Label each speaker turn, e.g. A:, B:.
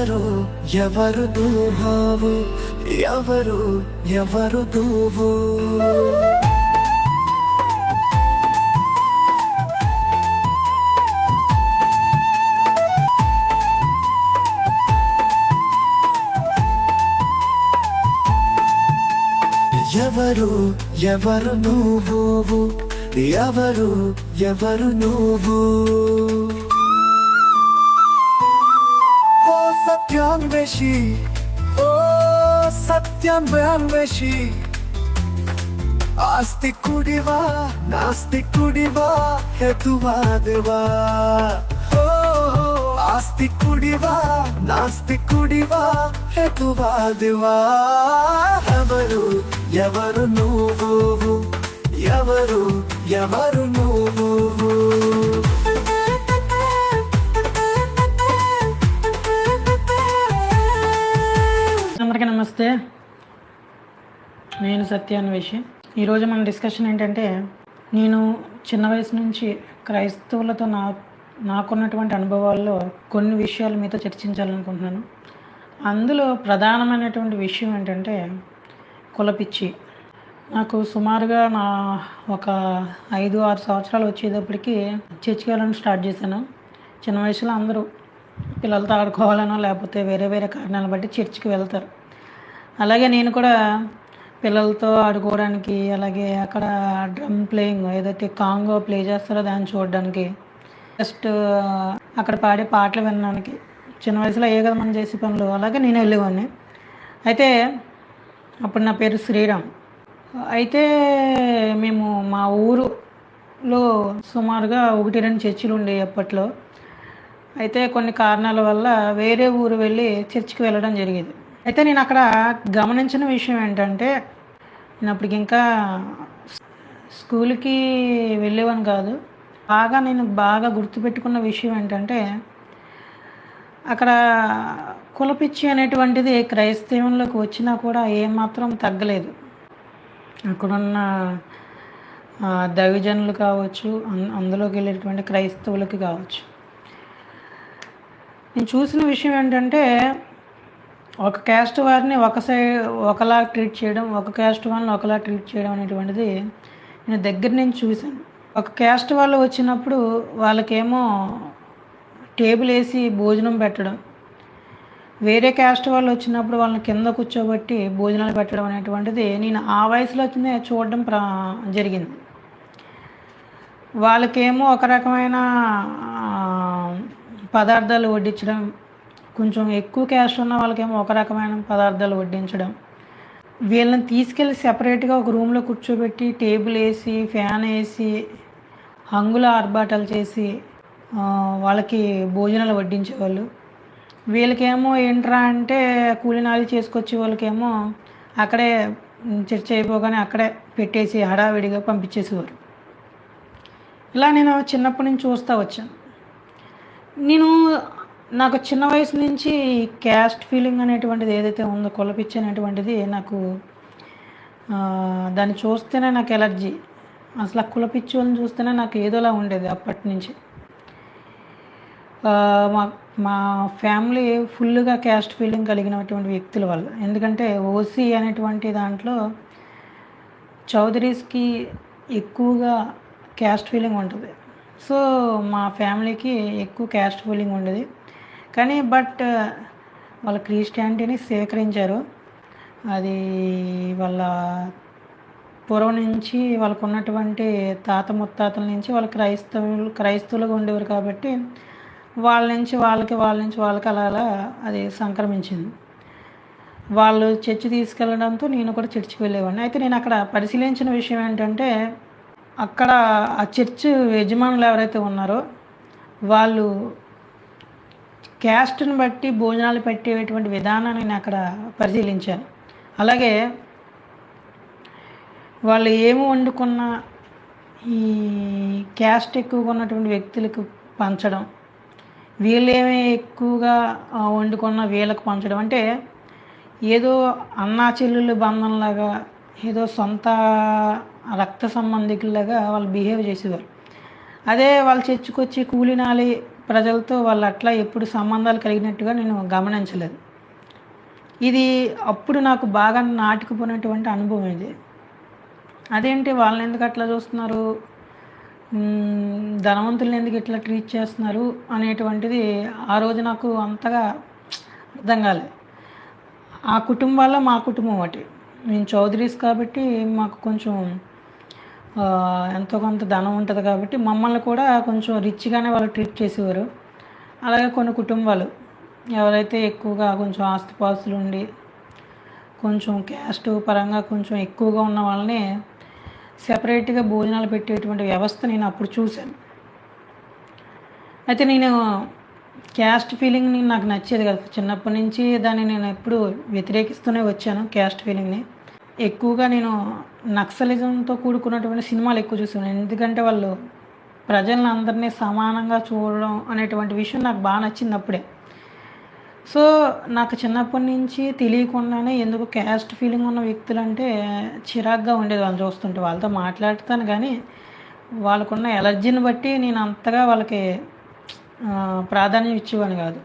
A: ఎవరు ఎవరు దూహావు? ఎవరు ఎవరు దూవు ఎవరు ఎవరు నువ్వు? ఎవరు ఎవరు నువ్వు? సత్యాన్వేషి ఓ సత్యాన్వేషి ఆస్తికుడివా నాస్తికుడివా హేతువాదివా ఓ ఆస్తికుడివా నాస్తికుడివా హేతువాదివా ఎవరు ఎవరు నువ్వు? ఎవరు ఎవరు
B: నమస్తే. నేను సత్యాన్వేషి ఈరోజు మన డిస్కషన్ ఏంటంటే నేను చిన్న వయసు నుంచి క్రైస్తవులతో నా నాకున్నటువంటి అనుభవాల్లో కొన్ని విషయాలు మీతో చర్చించాలనుకుంటున్నాను. అందులో ప్రధానమైనటువంటి విషయం ఏంటంటే కులపిచ్చి. నాకు సుమారుగా నా ఒక ఐదు ఆరు సంవత్సరాలు వచ్చేటప్పటికి చర్చికి వెళ్ళడం స్టార్ట్ చేశాను. చిన్న వయసులో అందరూ పిల్లలతో ఆడుకోవాలనో లేకపోతే వేరే వేరే కారణాలు బట్టి చర్చికి వెళ్తారు. అలాగే నేను కూడా పిల్లలతో ఆడుకోవడానికి అలాగే అక్కడ డ్రమ్ ప్లేయింగ్ ఏదైతే కాంగో ప్లే చేస్తారో దాన్ని చూడడానికి జస్ట్ అక్కడ పాడే పాటలు వినడానికి. చిన్న వయసులో ఏ కదా మనం చేసే పనులు అలాగే నేను వెళ్ళేవాడిని. అయితే అప్పుడు నా పేరు శ్రీరామ్. అయితే మేము మా ఊరులో సుమారుగా ఒకటి రెండు చర్చిలు ఉండేవి అప్పట్లో. అయితే కొన్ని కారణాల వల్ల వేరే ఊరు వెళ్ళి చర్చికి వెళ్ళడం జరిగేది. అయితే నేను అక్కడ గమనించిన విషయం ఏంటంటే నేను అప్పటికి ఇంకా స్కూల్కి వెళ్ళేవాని కాదు. బాగా నేను బాగా గుర్తుపెట్టుకున్న విషయం ఏంటంటే అక్కడ కులపిచ్చి అనేటువంటిది క్రైస్తవంలోకి వచ్చినా కూడా ఏమాత్రం తగ్గలేదు. అక్కడున్న దైవజనులు కావచ్చు అందులోకి వెళ్ళేటువంటి క్రైస్తవులకి కావచ్చు. నేను చూసిన విషయం ఏంటంటే ఒక క్యాస్ట్ వారిని ఒక సైడ్ ఒకలా ట్రీట్ చేయడం ఒక క్యాస్ట్ వాళ్ళని ఒకలా ట్రీట్ చేయడం అనేటువంటిది నేను దగ్గర నుంచి చూశాను. ఒక క్యాస్ట్ వాళ్ళు వచ్చినప్పుడు వాళ్ళకేమో టేబుల్ వేసి భోజనం పెట్టడం వేరే క్యాస్ట్ వాళ్ళు వచ్చినప్పుడు వాళ్ళని కింద కూర్చోబెట్టి భోజనాలు పెట్టడం అనేటువంటిది నేను ఆ వయసులో వచ్చిందే చూడడం ప్రా జరిగింది. వాళ్ళకేమో ఒక రకమైన పదార్థాలు వడ్డించడం కొంచెం ఎక్కువ క్యాష్ ఉన్న వాళ్ళకేమో ఒక రకమైన పదార్థాలు వడ్డించడం. వీళ్ళని తీసుకెళ్ళి సెపరేట్గా ఒక రూమ్లో కూర్చోబెట్టి టేబుల్ వేసి ఫ్యాన్ వేసి హంగుల ఆర్భాటాలు చేసి వాళ్ళకి భోజనాలు వడ్డించేవాళ్ళు. వీళ్ళకేమో ఏంట్రా అంటే కూలినాలి చేసుకొచ్చే వాళ్ళకేమో అక్కడే చర్చ అయిపోగానే అక్కడే పెట్టేసి హడావిడిగా పంపించేసేవారు. ఇలా నేను చిన్నప్పటి నుంచి చూస్తూ వచ్చాను. నేను నాకు చిన్న వయసు నుంచి క్యాస్ట్ ఫీలింగ్ అనేటువంటిది ఏదైతే ఉందో కులపిచ్చి అనేటువంటిది నాకు దాన్ని చూస్తేనే నాకు ఎలర్జీ. అసలు ఆ కులపిచ్చి వాళ్ళని చూస్తేనే నాకు ఏదోలా ఉండేది అప్పటి నుంచి. మా మా ఫ్యామిలీ ఫుల్గా క్యాస్ట్ ఫీలింగ్ కలిగినటువంటి వ్యక్తుల వల్ల. ఎందుకంటే ఓసీ అనేటువంటి దాంట్లో చౌదరీస్కి ఎక్కువగా క్యాస్ట్ ఫీలింగ్ ఉంటుంది. సో మా ఫ్యామిలీకి ఎక్కువ క్యాస్ట్ ఫీలింగ్ ఉండేది. కానీ బట్ వాళ్ళ క్రిస్టియానిటీని స్వీకరించారు అది వాళ్ళ పూర్వం నుంచి వాళ్ళకు ఉన్నటువంటి తాత ముత్తాతల నుంచి వాళ్ళు క్రైస్తవులు క్రైస్తవులుగా ఉండేవారు కాబట్టి వాళ్ళ నుంచి వాళ్ళకి వాళ్ళ నుంచి వాళ్ళకి అలా అలా అది సంక్రమించింది. వాళ్ళు చర్చి తీసుకెళ్ళడంతో నేను కూడా చర్చికి వెళ్ళేవాడిని. అయితే నేను అక్కడ పరిశీలించిన విషయం ఏంటంటే అక్కడ ఆ చర్చ్ యజమానులు ఎవరైతే ఉన్నారో వాళ్ళు క్యాస్ట్ని బట్టి భోజనాలు పెట్టేటువంటి విధానాన్ని నేను అక్కడ పరిశీలించాను. అలాగే వాళ్ళు ఏమి వండుకున్న ఈ క్యాస్ట్ ఎక్కువగా ఉన్నటువంటి వ్యక్తులకు పంచడం వీళ్ళేమి ఎక్కువగా వండుకున్న వీళ్ళకి పంచడం అంటే ఏదో అన్నా చెల్లెళ్ళు బంధంలాగా ఏదో సొంత రక్త సంబంధికుల్లాగా వాళ్ళు బిహేవ్ చేసేవారు. అదే వాళ్ళు చర్చకొచ్చి కూలినాలి ప్రజలతో వాళ్ళు అట్లా ఎప్పుడు సంబంధాలు కలిగినట్టుగా నేను గమనించలేదు. ఇది అప్పుడు నాకు బాగా నాటుకుపోయినటువంటి అనుభవం ఇది. అదేంటి వాళ్ళని ఎందుకు అట్లా చూస్తున్నారు? ధనవంతులను ఎందుకు ఇట్లా ట్రీట్ చేస్తున్నారు అనేటువంటిది ఆ రోజు నాకు అంతగా అర్థం కాలే. ఆ కుటుంబాల్లో మా కుటుంబం ఒకటి. మేము చౌదరీస్ కాబట్టి మాకు కొంచెం ఎంతో కొంత ధనం ఉంటుంది కాబట్టి మమ్మల్ని కూడా కొంచెం రిచ్గానే వాళ్ళు ట్రీట్ చేసేవారు. అలాగే కొన్ని కుటుంబాలు. ఎవరైతే ఎక్కువగా కొంచెం ఆస్తిపాస్తులు ఉండి కొంచెం క్యాస్ట్ పరంగా కొంచెం ఎక్కువగా ఉన్న వాళ్ళని సెపరేట్గా భోజనాలు పెట్టేటువంటి వ్యవస్థ నేను అప్పుడు చూశాను. అయితే నేను క్యాస్ట్ ఫీలింగ్ నాకు నచ్చేది కదా. చిన్నప్పటి నుంచి దాన్ని నేను ఎప్పుడు వ్యతిరేకిస్తూనే వచ్చాను క్యాస్ట్ ఫీలింగ్ని ఎక్కువగా నేను నక్సలిజంతో కూడుకున్నటువంటి సినిమాలు ఎక్కువ చూసాను ఎందుకంటే వాళ్ళు ప్రజలను అందరినీ సమానంగా చూడడం అనేటువంటి విషయం నాకు బాగా నచ్చింది అప్పుడే. సో నాకు చిన్నప్పటి నుంచి తెలియకుండానే ఎందుకు క్యాస్ట్ ఫీలింగ్ ఉన్న వ్యక్తులు అంటే చిరాగ్గా ఉండేది వాళ్ళు చూస్తుంటే. వాళ్ళతో మాట్లాడుతాను కానీ వాళ్ళకున్న ఎలర్జీని బట్టి నేను అంతగా వాళ్ళకి ప్రాధాన్యం ఇచ్చేవాడిని కాదు.